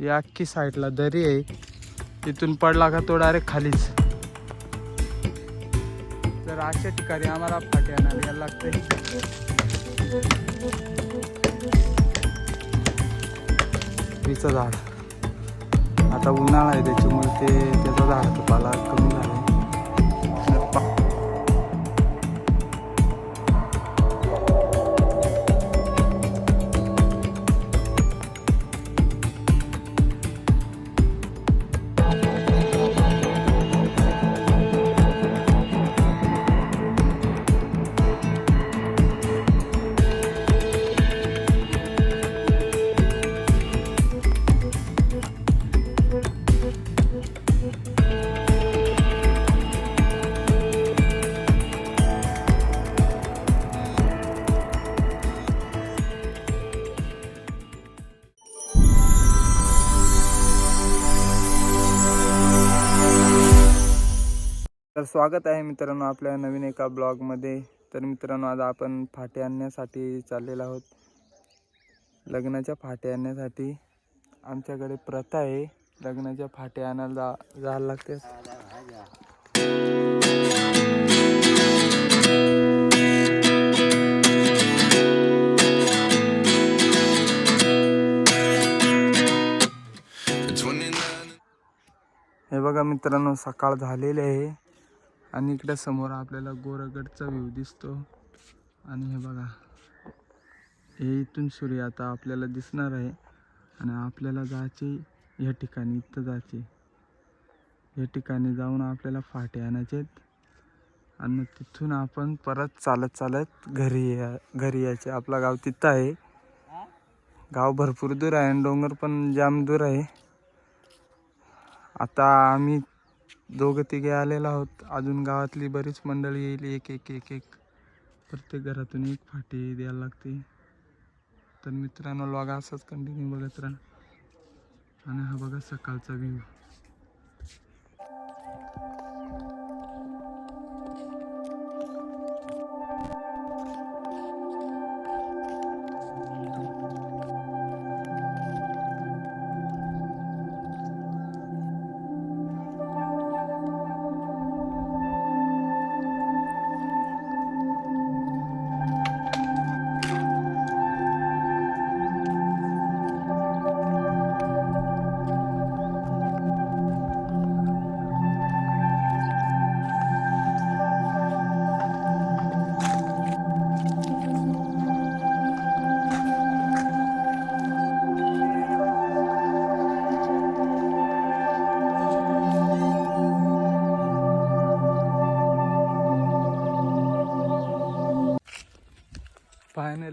या अख्खी साईडला दरी आहे. तिथून पडला का तो डायरेक्ट खालीच. तर अशा ठिकाणी आम्हाला फाटे आणायला यायला लागते पीचं झाड. आता उन्हाळा आहे त्याच्यामुळे ते त्याचा झाड तुपाला कमी झालं स्वागत आहे मित्रांनो आपल्या नवीन एका ब्लॉगमध्ये. तर मित्रांनो आज आपण फाटे आणण्यासाठी चाललेलो आहोत. लग्नाच्या फाटे आणण्यासाठी. आमच्याकडे प्रथा आहे लग्नाच्या फाटे आणायला जा जायला लागते. हे बघा मित्रांनो सकाळ झालेली आहे. आणि इकडे समोर आपल्याला गोरगडचा व्ह्यू दिसतो. आणि हे बघा हे इथून सूर्य आता आपल्याला दिसणार आहे. आणि आपल्याला जायचे या ठिकाणी इथं जायचे या ठिकाणी जाऊन आपल्याला फाटे आणायचे आहेत. आणि तिथून आपण परत चालत चालत घरी या घरी यायचे. आपला गाव तिथं आहे. गाव भरपूर दूर आहे आणि डोंगर पण जाम दूर आहे. आता आम्ही दोघं तिघे आलेलो आहोत. अजून गावातली बरीच मंडळी येईल. एक एक एक एक. प्रत्येक घरातून एक फाटी द्यायला लागते. तर मित्रांनो लॉग असाच कंटिन्यू बघत राहा. आणि हा बघा सकाळचा व्ह्यू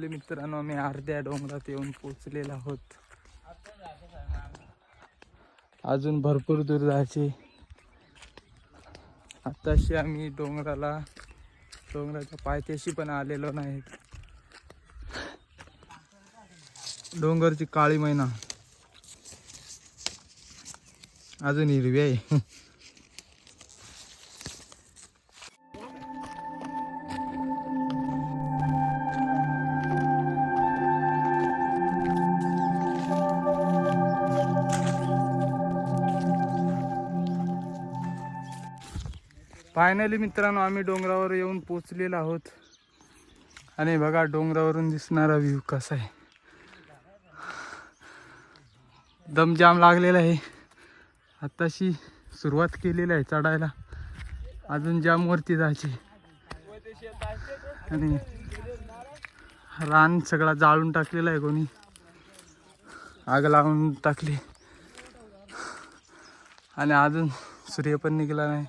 फायनली मित्रांनो आम्ही अर्ध्या डोंगरात येऊन पोचलेलो आहोत. अजून भरपूर दूर जायचे. आताशी आम्ही डोंगराला डोंगराच्या पायथ्याशी पण आलेलो नाहीत डोंगरची काळी मैना. अजून हिरवी आहे. फायनली मित्रांनो आम्ही डोंगरावर येऊन पोचलेलो आहोत. आणि बघा डोंगरावरून दिसणारा व्ह्यू कसा आहे. दमजाम लागलेला आहे. आत्ताशी सुरुवात केलेली आहे चढायला. अजून जाम वरती आणि रान सगळा जाळून टाकलेला आहे कोणी. आग लावून टाकली. आणि अजून सूर्य पण निघाला नाही.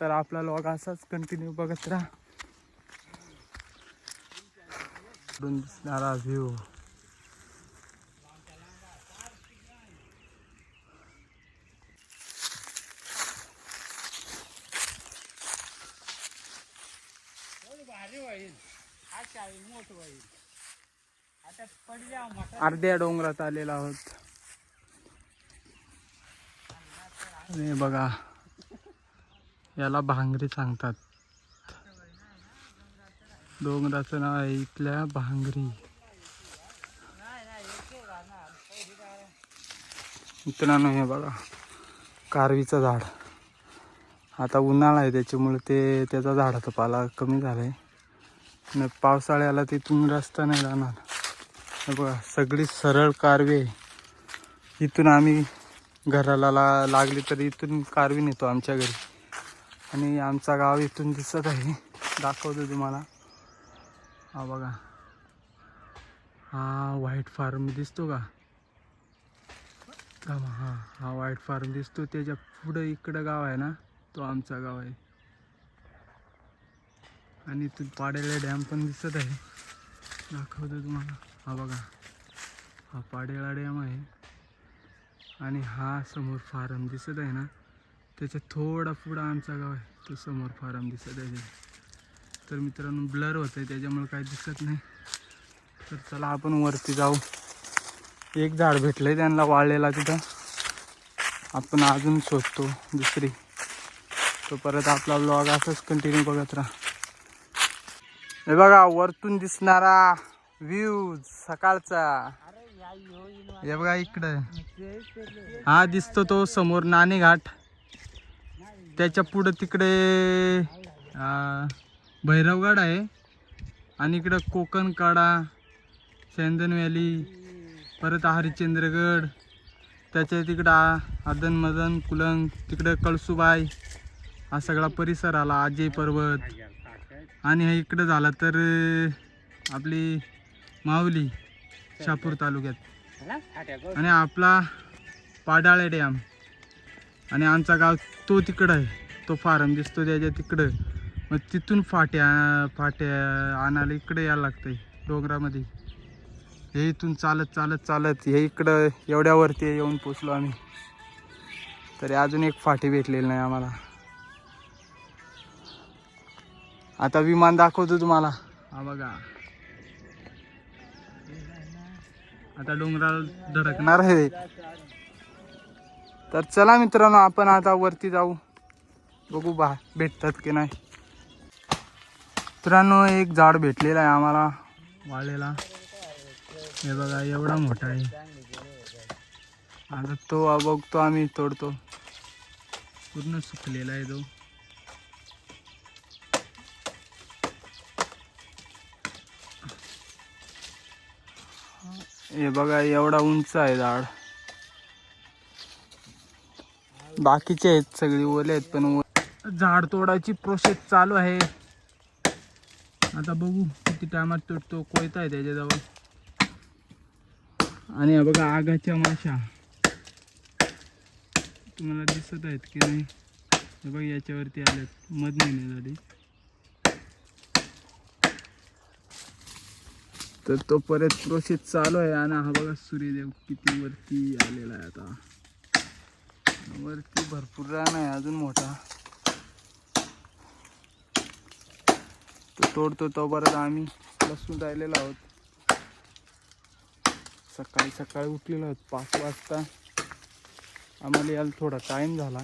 तर आपला लॉग असाच कंटिन्यू बघत राहा. दिसणारा व्ह्यू अर्ध्या डोंगरात आलेलो आहोत. बघा. याला भांगरी सांगतात. डोंगराचं नाव आहे इथल्या भांगरी. मित्रांनो हे बघा कारवीचं झाड. आता उन्हाळा आहे त्याच्यामुळे ते त्याचा झाडाचा पाला कमी झाला आहे आणि पावसाळ्याला तिथून रस्ता नाही जाणार बघा सगळी सरळ कारवी आहे. इथून आम्ही घराला ला लागली तर इथून कारवी नेतो आमच्या घरी. आणि आमचा गाव इथून दिसत आहे. दाखवतो तुम्हाला. हा बघा. हा व्हाईट फार्म दिसतो का? थांबा, हा हा व्हाईट फार्म दिसतो. त्याच्या पुढं इकडं गाव आहे ना तो आमचा गाव आहे. आणि इथून पाडेला डॅम पण दिसत आहे. दाखवतो तुम्हाला. हा बघा. हा पाडेला डॅम आहे. आणि हा समोर फार्म दिसत आहे ना त्याच्या थोडा पुढं आमचा गाव आहे. तो समोर फार्म दिसत आहे. तर मित्रांनो ब्लर होत आहे त्याच्यामुळे काही दिसत नाही. तर चला आपण वरती जाऊ. एक झाड भेटलं आहे त्यांना वाळलेला तिथं. आपण अजून शोधतो दुसरी. तो परत आपला ब्लॉग असंच कंटिन्यू बघत राहा. हे बघा वरतून दिसणारा व्ह्यू सकाळचा. हे बघा इकडं. हा दिसतो तो समोर नाणेघाट. त्याच्या पुढं तिकडे भैरवगड आहे. आणि इकडं कोकण काडा चंदन व्हॅली परत हरिश्चंद्रगड त्याच्या तिकडं आदन मदन कुलंग तिकडं कळसुबाई हा सगळा परिसर आला अजय पर्वत. आणि हे इकडं झाला तर आपली माऊली शापूर तालुक्यात. आणि आपला पाडाळे डॅम. आणि आमचा गाव तो तिकडं आहे. तो फार्म दिसतो त्याच्या तिकडं. मग तिथून फाट्या फाट्या आणायला इकडे यायला लागतं आहे डोंगरामध्ये. हे इथून चालत चालत चालत. हे इकडं एवढ्यावरती येऊन पोचलो आम्ही. तरी अजून एक फाटी भेटलेली नाही आम्हाला. आता विमान दाखवतो तुम्हाला. हा बघा. आता डोंगराला धडकणार आहे. तर चला मित्रांनो आपण आता वरती जाऊ. बघू बा भेटतात की नाही. मित्रांनो एक झाड भेटलेलं आहे आम्हाला वाळलेला. हे बघा एवढा मोठा आहे. आता तो बघतो आम्ही तोडतो. पूर्ण सुकलेला आहे तो. हे बघा एवढा उंच आहे झाड. बाकीचे आहेत सगळी ओले आहेत पण झाड तोडायची प्रोसेस चालू आहे. आता बघू किती टायमात तुटतो कोयता आहे त्याच्याजवळ. आणि हा बघा आगाच्या माशा. तुम्हाला दिसत आहेत की नाही? हे बघ याच्यावरती आल्यात. मध झाली तर तो परत प्रोसेस चालू आहे. आणि हा बघा सूर्यदेव किती वरती आलेला आहे आता. वरती भरपूर रान आहे अजून मोठा. तो तोडतो तो परत आम्ही लसूण राहिलेलो आहोत. सकाळी सकाळी उठलेलो आहोत पाच वाजता. आम्हाला यायला थोडा टाईम झाला.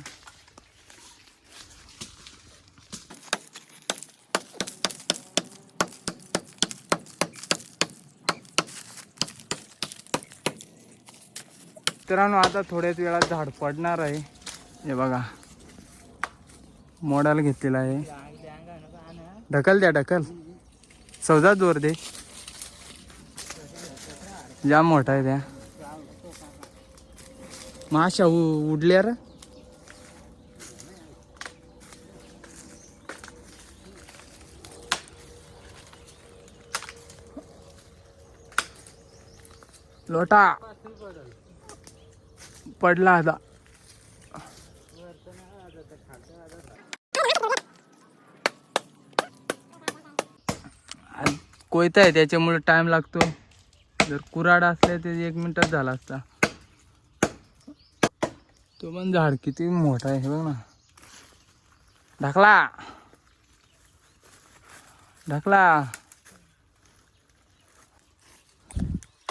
मित्रांनो आता थोड्याच वेळात झाड पडणार आहे. हे बघा. मोडाला घेतलेला आहे. ढकल द्या ढकल. चौदा जोर दे. जाम मोठा आहे त्या. माशा उ- उडल्या लोटा. पडला आता. कोयता आहे त्याच्यामुळे टाइम लागतो. जर कुराड असले तर एक मिनिटात झाला असता. तो पण झाड किती मोठा आहे हे बघ ना. ढकला. ढकला.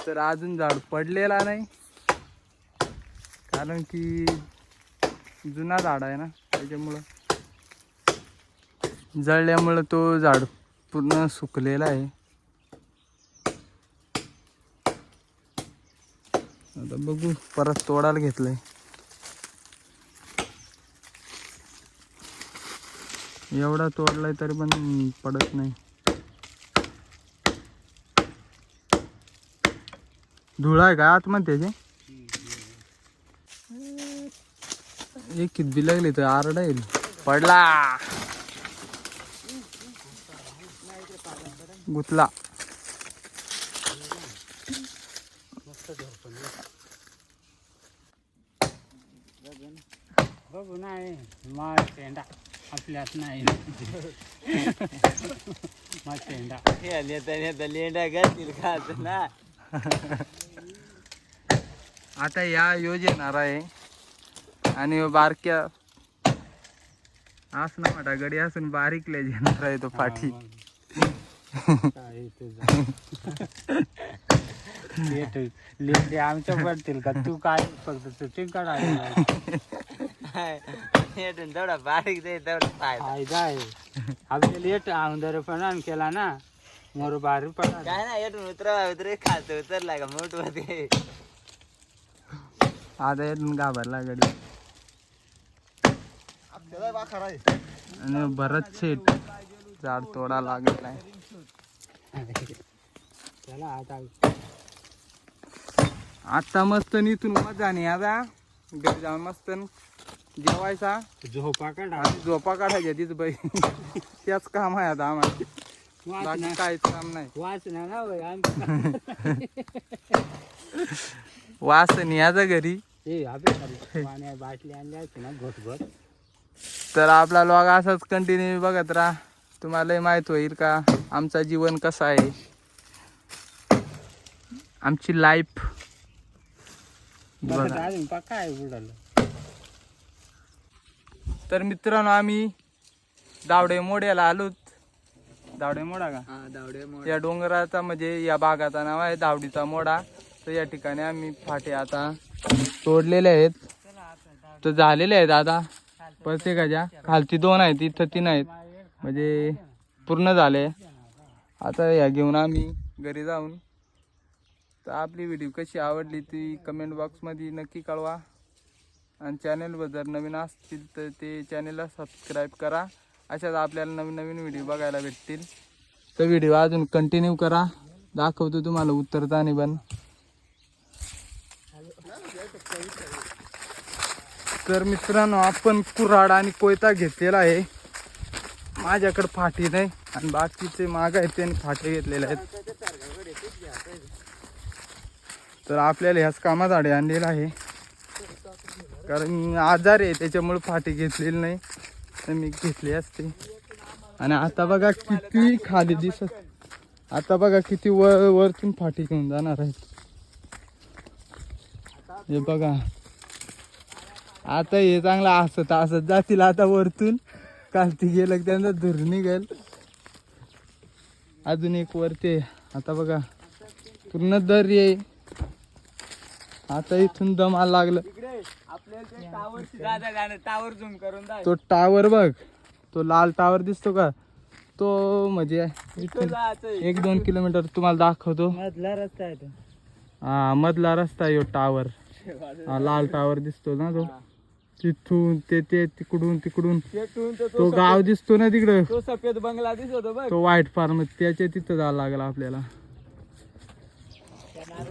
तर अजून झाड पडलेला नाही. कारण की जुना झाड आहे ना त्याच्यामुळं जळल्यामुळं तो झाड पूर्ण सुकलेला आहे. आता बघू परत तोडायला घेतलंय. एवढा तोडलाय तरी पण पडत नाही. धुळा आहे का आतमध्ये त्याचे एक किती लागली तर आरडा येईल. पडला. गुतला. बघू नाही. मा शेंडा. आपल्यात नाही. मा शेंडा. लेंडा घालतील का असं ना आता या योजनार आहे आणि बारक्या आस ना म्हणा गडी असून बारीक लय येणार आहे तो पाठी. लेट लेट आमच्या पडतील का? तू काय फक्त शूटिंग नेटून तेवढा बारीक जाईल तेवढा फायदा फायदा आहे आपल्या लेट आमदारपणा केला ना. मोर बारी पडा काय ना येटून उतरवा उतरे खात उतरला का? मोठ होते आता येऊन घाबरला गडी. आणि शेट झाड तोडा लागत आहे. चला आता आता मस्त इथून मजा नाही आता. घरी जाऊन मस्त जेवायचा. झोपा काढा झोपा काढायच्या तिथं बाई. त्याच काम आहे आता आम्हाला. बाकी काहीच काम नाही. वाच ना ना होय. आमचं- वास घरी. अबे खाली पाण्या बाटली आणली असते ना घोट घोट तर आपला लॉग असाच कंटिन्यू बघत राहा. तुम्हालाही माहीत होईल का आमचा जीवन कसा आहे? आमची लाईफ तर मित्रांनो आम्ही दावडे मोड्याला आलोत. दावडे मोडा का? दावडे या डोंगराचा म्हणजे या बागाचा नाव आहे दावडीचा मोडा. तर या ठिकाणी आम्ही फाटे आता तोडलेले आहेत. तर झालेले आहेत आता. प्रत्येकाच्या खालती दोन आहेत इथं तीन आहेत. म्हणजे पूर्ण झाले. आता या घेऊन आम्ही घरी जाऊन. तर आपली व्हिडिओ कशी आवडली ती कमेंट बॉक्समध्ये नक्की कळवा. आणि चॅनलवर जर नवीन असतील तर ते चॅनलला सबस्क्राईब करा. अशाच आपल्याला नवीन नवीन व्हिडिओ बघायला भेटतील. तर व्हिडिओ अजून कंटिन्यू करा. दाखवतो तुम्हाला उतरताना पण. तर मित्रांनो आपण कुऱ्हाड आणि कोयता घेतलेला आहे. माझ्याकडे फाटी नाही आणि बाकीचे माग आहेत त्यांनी फाटे घेतलेले आहेत. तर आपल्याला ह्याच कामात आडे आणलेला आहे. कारण आजार आहे त्याच्यामुळे फाटी घेतलेली नाही. तर मी घेतली असते. आणि आता बघा किती खाली दिसत. आता बघा किती वर वरतून फाटी घेऊन जाणार आहेत. हे बघा. आता हे चांगलं हसत हसत जातील आता वरतून. कालती गेलं की त्यांना धूर निघेल. अजून एक वरते आता बघा पूर्ण दर आहे. आता इथून दमाला लागलं. टावर झूम करून तो टावर बघ. तो लाल टावर दिसतो का? तो म्हणजे इथून एक दोन किलोमीटर तुम्हाला दाखवतो. मधला रस्ता आहे तो. हा मधला रस्ता आहे टावर हा लाल टावर दिसतो ना तो. तिथून ते ते तिकडून तिकडून. तो गाव दिसतो ना तिकडं. तो सफेद बंगला दिसतो बघ. तो व्हाईट फार्म त्याच्या तिथं जावं लागला आपल्याला.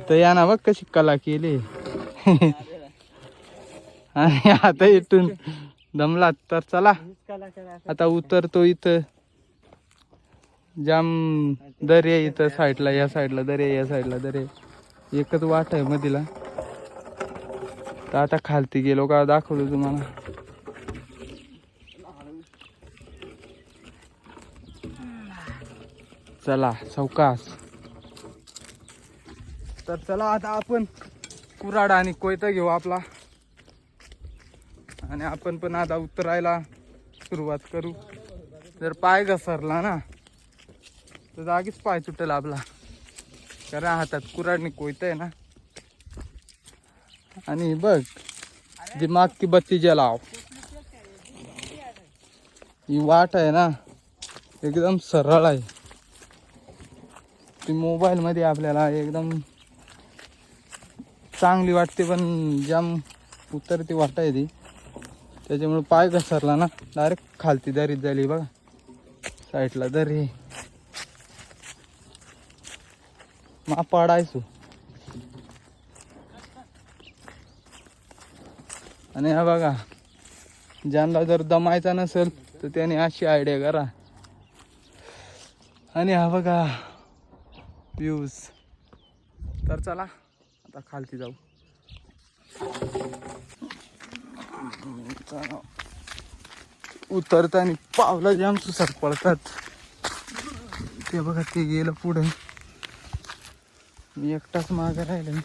तर या ना बघ कशी कला केली. आणि आता इथून दमला तर चला. आता उतरतो इथं. जाम दर्या इथं साईडला या साईडला दर्या या साईडला दर्या. एकच वाट आहे मधीला. तर आता खालती गेलो का दाखवलो तुम्हाला. चला सावकाश तर चला आता आपण कुराड आणि कोयता घेऊ आपला. आणि आपण पण आता उतरायला सुरुवात करू. जर पाय घसरला ना तर जागीच पाय तुटेल आपला. कारण हातात कुराडनी कोयता आहे ना. आणि बघ दिमाग की बत्ती जलाव. ही वाट आहे ना एकदम सरळ आहे. ती मोबाईल मध्ये आपल्याला एकदम चांगली वाटते पण जाम उतरती वाट आहे ती. त्याच्यामुळे पाय घसरला ना डायरेक्ट खालती दरीत झाली बघा. साईडला दरी. मा पाडायचो. आणि हा बघा ज्यांना जर दमायचा नसेल तर त्याने अशी आयडिया करा. आणि हा बघा व्ह्यूज तर चला आता खालती जाऊ. उतरताना पावला जाम सुसाट पडतात. ते बघा ते गेलं पुढे. मी एकटाच मागे राहिलं.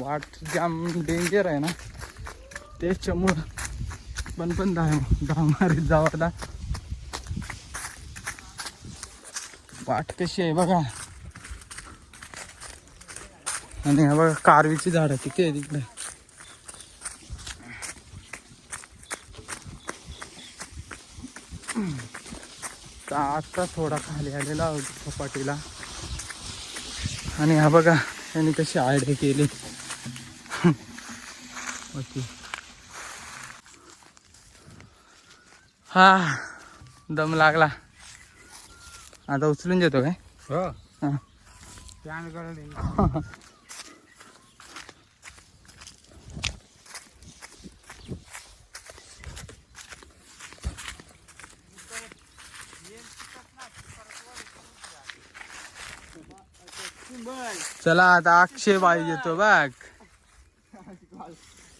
वाट जाम डेंजर आहे ना. त्याच्यामुळं पण पण धाव धाव मारीत जावाला. वाट कशी आहे बघा. आणि हा बघा कारवीची झाडं किती आहे तिकडे. तर आता थोडा खाली आलेला आहोत सपाटीला आणि हा बघा त्यांनी कशी आयडिया केली. ओके हा दम लागला. आता उचलून देतो काय? हो. हा. चला आता अक्षय बाई येतो बघ.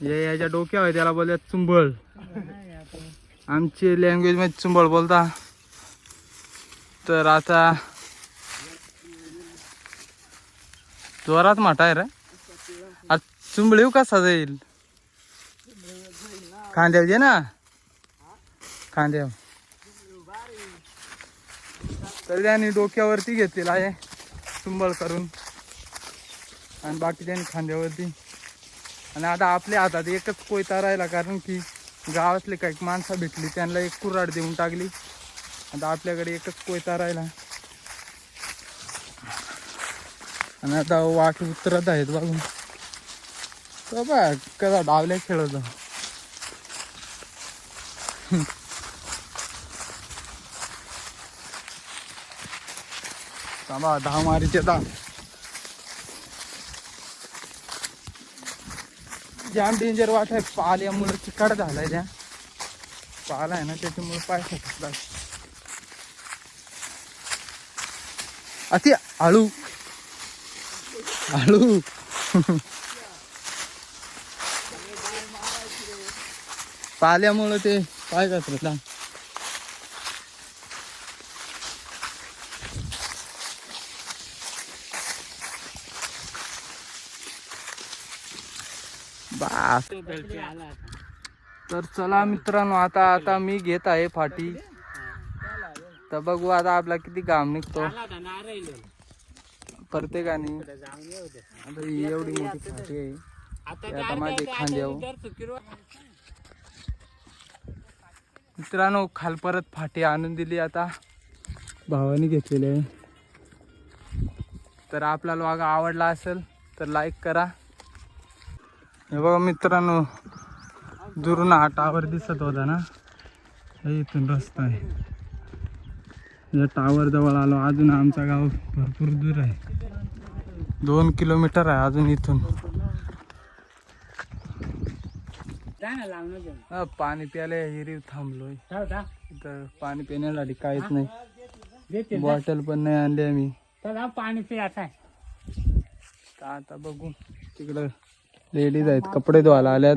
हे याच्या डोक्यावर त्याला बोलतात चुंबळ. आमची लँग्वेजमध्ये चुंबळ बोलता. तर आता जोरात माठा आहे रे. आता चुंबळ कसा जाईल खांद्याव जे ना. खांद्याव तर त्याने डोक्यावरती घेतलेला आहे. चुंबळ करून. आणि बाकी बाकीच्यांनी खांद्यावरती. आणि आता आपल्या हातात एकच कोयता राहिला कारण की गावातले काही माणसं भेटली त्यांना एक कुऱ्हाड देऊन टाकली. आता आपल्याकडे एकच कोयता राहिला. आणि आता वाट उतरत आहेत बघून. तर बघ कसा डावल्या खेळत थांबा दहा मारीचे दहा जाम डेंजर वाट आहे पाल्यामुळे चिकाट झालाय त्या. पाल आहे ना त्याच्यामुळे पाय फुटतात अति आळू. आळू. पाल्यामुळे ते पाय घसरत तर चला मित्रांनो आता आता मी घेत आहे फाटी. तर बघू आता आपला किती घाम निघतो. प्रत्येकाने. आता ही एवढी मोठी फाटी आहे. आता माझे खांद्यावर चुकीवर मित्रांनो खाल परत फाटी आणून दिली आता. भावाने घेतलेली आहे. तर आपला लॉग आवडला असेल तर लाईक करा. हे बघा मित्रांनो दुरून हा टावर दिसत होता ना? हे इथून रस्ता आहे. या टावर जवळ आलो अजून आमचा गाव भरपूर दूर आहे. दोन किलोमीटर आहे अजून इथून. हा, पाणी प्यायला हिरीव थांबलोय. तर पाणी पिण्यासाठी काहीच नाही. बॉटल पण नाही आणली आम्ही. पाणी पियाचं आता बघू तिकडं लेडीज आहेत कपडे धुवायला आल्यात.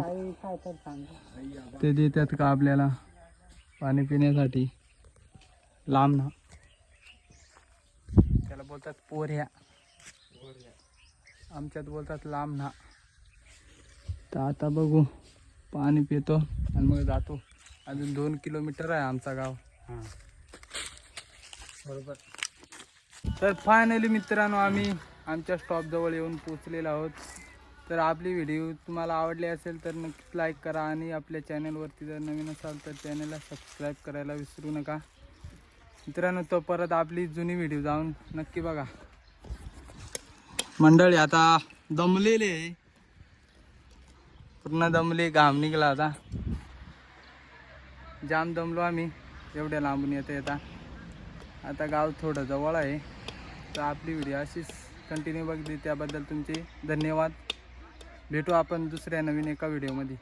ते देतात का आपल्याला? पाणी पिण्यासाठी. लांब ना. त्याला बोलतात पोऱ्या. आमच्यात बोलतात लांब ना. तर आता बघू. पाणी पितो आणि मग जातो. अजून दोन किलोमीटर आहे आमचा गाव. हा. बरोबर. तर फायनली मित्रांनो आम्ही आमच्या स्टॉपजवळ येऊन पोचलेलो आहोत. तर आपली व्हिडिओ तुम्हाला आवडली असेल तर नक्कीच लाईक करा आणि आपल्या चॅनलवरती जर नवीन असाल तर चॅनलला सबस्क्राईब करायला विसरू नका. मित्रांनो तो परत आपली जुनी व्हिडिओ जाऊन नक्की बघा. मंडळी आता दमलेले आहे. पूर्ण दमले घाम निघला आता. जाम दमलो आम्ही. एवढ्या लांबून येता येता. आता गाव थोडं जवळ आहे. तर आपली व्हिडिओ अशीच कंटिन्यू बघली त्याबद्दल तुमचे धन्यवाद. भेटू आपण दुसऱ्या नवीन एका व्हिडिओमध्ये